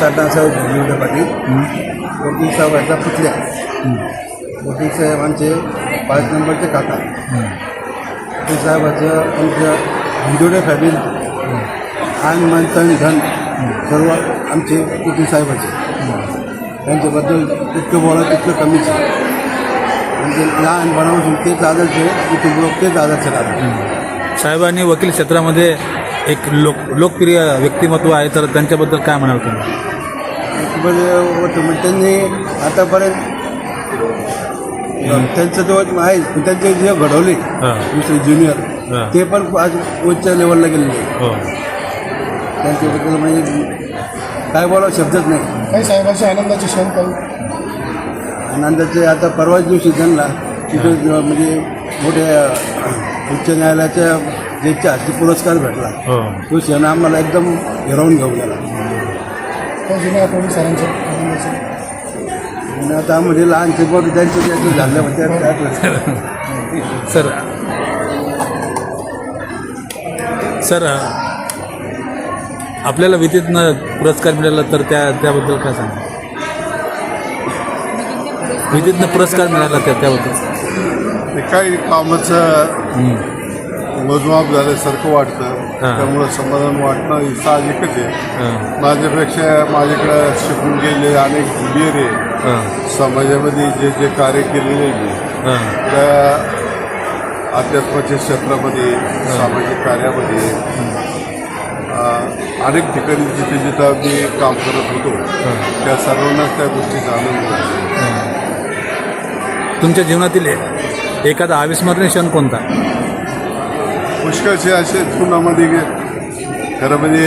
नानासाहेब भिवडे पाटील. वकील साहेबांचा पुतल्या वकील साहेबांचे पाच नंबरचे काका. वकील साहेबाचं आमच्या भिंजोडे फॅमिली आणि माणसाने धन सर्व आमचे वकील साहेबाचे. त्यांच्याबद्दल इतकं बोला तितकं कमीच आहे म्हणजे लहानपणापासून तेच आदर्श आहे लोक तेच आदर्श लागतात साहेबांनी वकील क्षेत्रामध्ये एक लोक लोकप्रिय व्यक्तिमत्व आहे तर त्यांच्याबद्दल काय म्हणाल तुम्ही? त्यांनी आतापर्यंत त्यांचं जो आहे. त्यांचे जे घडवले हां. दुसरे हां. ज्युनियर ते पण आज उच्च लेवलला गेलेले आहे. हो. त्यांच्याबद्दल म्हणजे काय बोलावं शब्दच नाही. काही साहेबांचे आनंदाचे क्षण काही आनंदाचे आता परवाच दिवशी त्यांना तिथे म्हणजे मोठ्या उच्च न्यायालयाच्या ज्याच्या हस्ते पुरस्कार भेटला. हो. तो क्षण आम्हाला एकदम हिरावून घेऊन गेला. काही जुन्या आठवणी सरांच्या आनंदाचे आणि आता म्हणजे लहानचे मोठे त्यांचे त्यांचे झाले म्हणजे आठवण. सर सर आपल्याला विधीतनं पुरस्कार मिळाला तर त्या त्याबद्दल काय सांगा? विधीतनं पुरस्कार मिळाला त्या त्याबद्दल. ते काही कामाचं. मोजमाप झाल्यासारखं वाटतं. हां. त्यामुळं समाधान वाटणं हे साहजिकच आहे. हां, माझ्यापेक्षा माझ्याकडं शिकून गेले अनेक जुनियर आहे हां, समाजामध्ये जे जे कार्य केलेले आहे. मी, हां, त्या अध्यात्माच्या क्षेत्रामध्ये सामाजिक कार्यामध्ये अं, अनेक ठिकाणी जिथे जिथं मी काम करत होतो त्या सर्वांनाच त्या गोष्टीचा आनंद झाला हां. तुमच्या जीवनातील ए- एखादा अविस्मरणीय क्षण कोणता? पुष्कळचे असे पुण्यामध्ये गे- खरं म्हणजे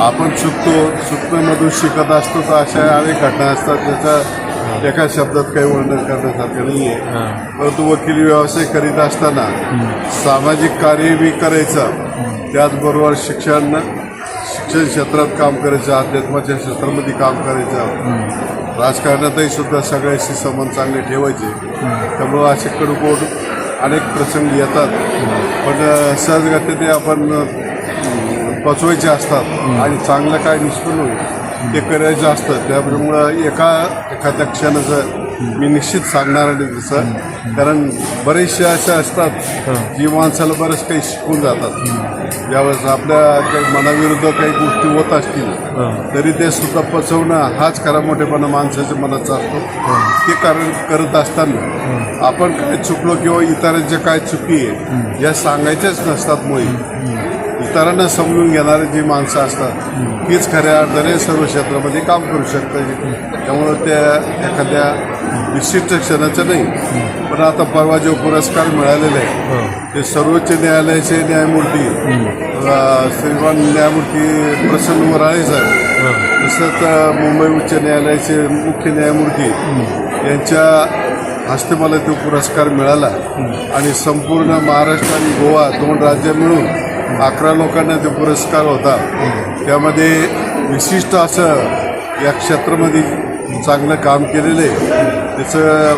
आपण चुकतो चुकण्यामधून शिकत असतो तर अशा अनेक घटना असतात त्याचा एका शब्दात काही वर्णन करण्यासारखं नाही आहे परंतु वकील व्यवसाय करीत असताना सामाजिक कार्य बी करायचं त्याचबरोबर शिक्षण शिक्षण क्षेत्रात काम करायचं अध्यात्माच्या क्षेत्रामध्ये काम करायचं. राजकारणातही सुद्धा सगळ्याशी संबंध चांगले ठेवायचे. त्यामुळं असे कडकोड अनेक प्रसंग येतात. पण अ, सहजगत्या ते आपण पचवायचे असतात. आणि चांगलं काय निष्पन्न होईल ते करायचं असतं. त्यामुळं एका एखाद्या क्षणाचं मी निश्चित सांगणार नाही तसं. कारण बरेचसे असे असतात जी माणसाला बरंच काही शिकून जातात. ज्यावेळेस आपल्या काही मनाविरुद्ध काही गोष्टी होत असतील तरी ते सुद्धा पचवणं हाच खरा मोठेपणा माणसाच्या मनाचा असतो. ते कारण करत असताना. आपण काय चुकलो किंवा इतरांच्या काय चुकी आहे या सांगायच्याच नसतात मुळी. इतरांना समजून घेणारे जी माणसं असतात तीच खऱ्या अर्थाने सर्व क्षेत्रामध्ये काम करू शकतात. त्यामुळं त्या एखाद्या विशिष्ट क्षणाचं नाही. पण आता परवा जो पुरस्कार मिळालेला आहे ते सर्वोच्च न्यायालयाचे न्यायमूर्ती श्रीमान न्यायमूर्ती प्रसन्न वराळे साहेब तसंच अ, मुंबई उच्च न्यायालयाचे मुख्य न्यायमूर्ती यांच्या हस्ते मला तो पुरस्कार मिळाला. आणि संपूर्ण महाराष्ट्र आणि गोवा दोन राज्य मिळून अकरा लोकांना तो पुरस्कार होता. त्यामध्ये विशिष्ट असं या क्षेत्रामध्ये चांगलं काम केलेलं आहे. त्याचं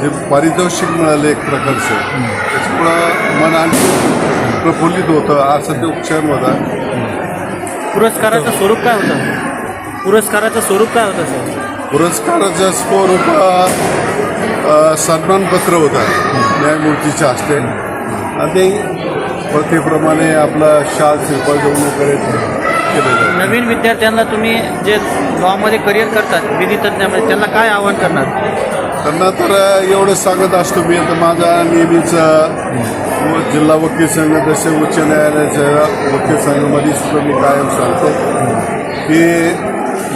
जे पारितोषिक मिळालं एक प्रकारचं. त्याच्यामुळं मन आणखी प्रफुल्लित होतं असं ते क्षण होता. पुरस्काराचं स्वरूप काय होतं? पुरस्काराचं स्वरूप काय होतं सर? पुरस्काराचं स्वरूप सन्मानपत्र होतं. न्यायमूर्तीच्या हस्ते आणि प्रथेप्रमाणे आपला शाल श्रीफळ देऊन वगैरे. नवीन विद्यार्थ्यांना तुम्ही जे लॉमध्ये करिअर करतात विधी तज्ञामध्ये त्यांना काय आव्हान करणार? त्यांना तर एवढं सांगत असतो मी. आता माझा नेहमीच जिल्हा वकील संघ तसे उच्च न्यायालयाच्या वकील संघामध्ये सुद्धा मी कायम सांगतो की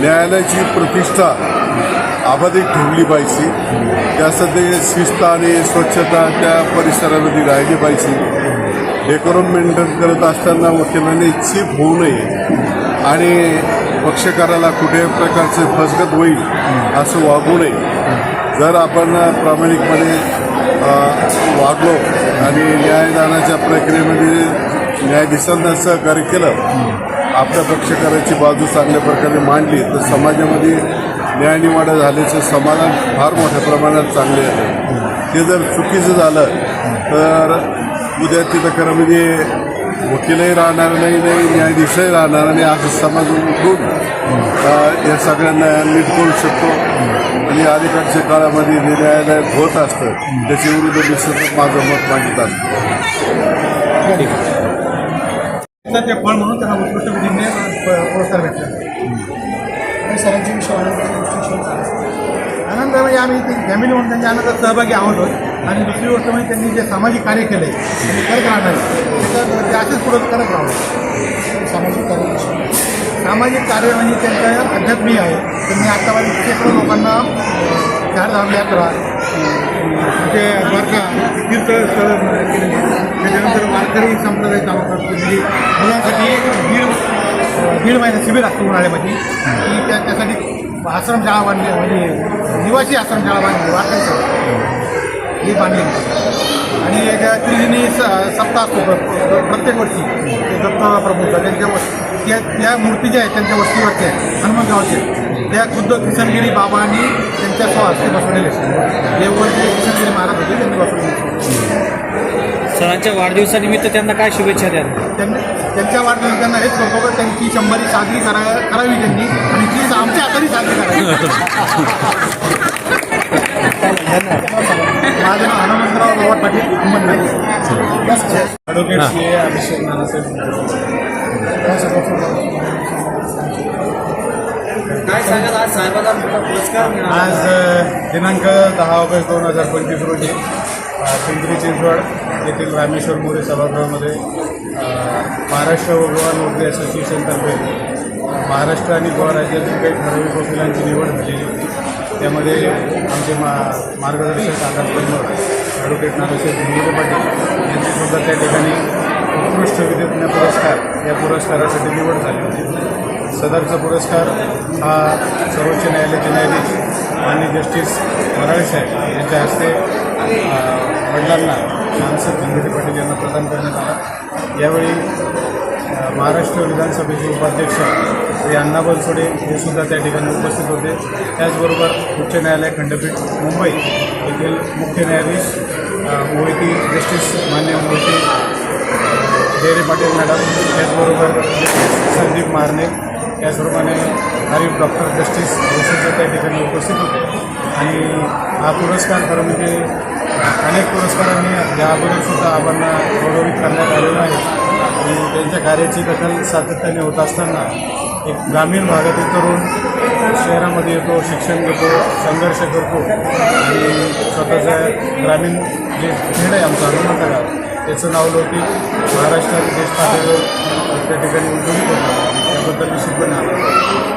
न्यायालयाची प्रतिष्ठा अबाधित ठेवली पाहिजे. त्यासाठी शिस्त आणि स्वच्छता त्या परिसरामध्ये राहिली पाहिजे. डेकोरम मेंटेन करत असताना वकिलांनी चीप होऊ नये आणि पक्षकाराला कुठल्याही प्रकारचे फसगत होईल असं वागू नये. जर आपण प्रामाणिकपणे वागलो आणि न्यायदानाच्या प्रक्रियेमध्ये न्यायाधीशांना सहकार्य केलं आपल्या पक्षकाराची बाजू चांगल्या प्रकारे मांडली तर समाजामध्ये न्यायनिवाडा झाल्याचं समाधान फार मोठ्या प्रमाणात चांगले आहे. ते जर चुकीचं झालं तर उद्या तिथं खरं म्हणजे वकीलही राहणार नाही नाही न्यायाधीशही राहणार आणि असं समाज उठून या सगळ्यांना नीट करू शकतो. आणि अलीकडच्या काळामध्ये जे न्यायालयात होत असतं त्याच्या विरुद्ध मी सतत माझं मत मांडत असतो. तर ते फळ म्हणून त्यांना उत्कृष्ट पुरस्कार भेटला आणि सरांची विषय आनंद म्हणजे आम्ही ती फॅमिली म्हणून त्यांच्या आनंदात सहभागी आहोत. आणि दुसरी गोष्ट म्हणजे त्यांनी जे सामाजिक कार्य केले ते करत राहणार तर ते असेच पुढे करत राहू. सामाजिक कार्य सामाजिक कार्य म्हणजे त्यांचं आध्यात्मिक आहे. त्यांनी आतापर्यंत शेकडो लोकांना चारधाम यात्रा म्हणजे तिथे द्वारका तीर्थस्थळ केलेली त्याच्यानंतर वारकरी संप्रदाय काम करतो म्हणजे मुलांसाठी दीड दीड महिना शिबिर असतो उन्हाळ्यामध्ये. की त्या त्यासाठी आश्रमशाळा बांधली म्हणजे निवासी आश्रमशाळा बांधली वारकरी ही बांधली. आणि एक त्रिदिनी स- सप्ताह असतो प्र- प्र- प्रत्येक वर्षी. ते दत्त प्रभूचा त्यांच्या त्या त्या मूर्ती ज्या आहेत त्यांच्या वस्तीवरच्या आहेत हनुमंतगावचे त्या खुद्द किशनगिरी बाबांनी त्यांच्या स्वहस्ते बसवलेले. जे किशनगिरी महाराज होते त्यांनी बसवलेले. सरांच्या वाढदिवसानिमित्त त्यांना काय शुभेच्छा द्याल? त्यांनी त्यांच्या वाढदिवशी त्यांना हेच करतो का त्यांची शंभरी साजरी करा करावी त्यांनी. आणि ती आमच्या हाताने साजरी करावी. माझं नाव Hanumantrao Rohat Patil Ahmednagar advocate C A Abhishek काय सांगाल आज पुरस्कार दिनांक दहा ऑगस्ट दोन हजार पंचवीस रोजी. पिंपरी चिंचवड येथील रामेश्वर मोरे सभागृहामध्ये महाराष्ट्र महाराष्ट्र गोवा नोकरी असोसिएशनतर्फे महाराष्ट्र आणि गोवा राज्यातील काही ठराविक वकिलांची निवड झालेली होती. त्यामध्ये आमचे मा मार्गदर्शक आधार पंधर ॲडव्होकेट नानासाहेब भिंगुरे पाटील यांचीसुद्धा त्या ठिकाणी उत्कृष्ट विद्युज्ञ पुरस्कार या पुरस्कारासाठी निवड झाली होती. सदरचा पुरस्कार हा सर्वोच्च न्यायालयाचे न्यायाधीश आणि जस्टिस मराळे साहेब यांच्या हस्ते वडिलांना सांसद भिंगरे पाटील यांना प्रदान करण्यात आला. यावेळी महाराष्ट्र विधानसभेचे उपाध्यक्ष श्री अण्णा बनसोडे हे सुद्धा त्या ठिकाणी उपस्थित होते. त्याचबरोबर उच्च न्यायालय खंडपीठ मुंबई येथील मुख्य न्यायाधीश मोहिती जस्टिस मान्य मोहिती डेरे पाटील मॅडम त्याचबरोबर संदीप मारणे त्याचप्रमाणे हरीफ डॉक्टर जस्टिस हे सुद्धा त्या ठिकाणी उपस्थित होते. आणि हा पुरस्कार खरं म्हणजे अनेक पुरस्कारांनी याबरोबर सुद्धा आम्हाला गौरवित करण्यात आलेलं आहे. आणि त्यांच्या कार्याची दखल सातत्याने होत असताना एक ग्रामीण भागातील तरुण शहरामध्ये येतो शिक्षण घेतो संघर्ष करतो. आणि स्वतःच्या ग्रामीण जे खेळ आहे आमचं हनुमंतगाव त्याचं नाव लौकिक महाराष्ट्रात देश पातळीवर त्या ठिकाणी उद्योग होतं त्याबद्दल निश्चितपणे आभार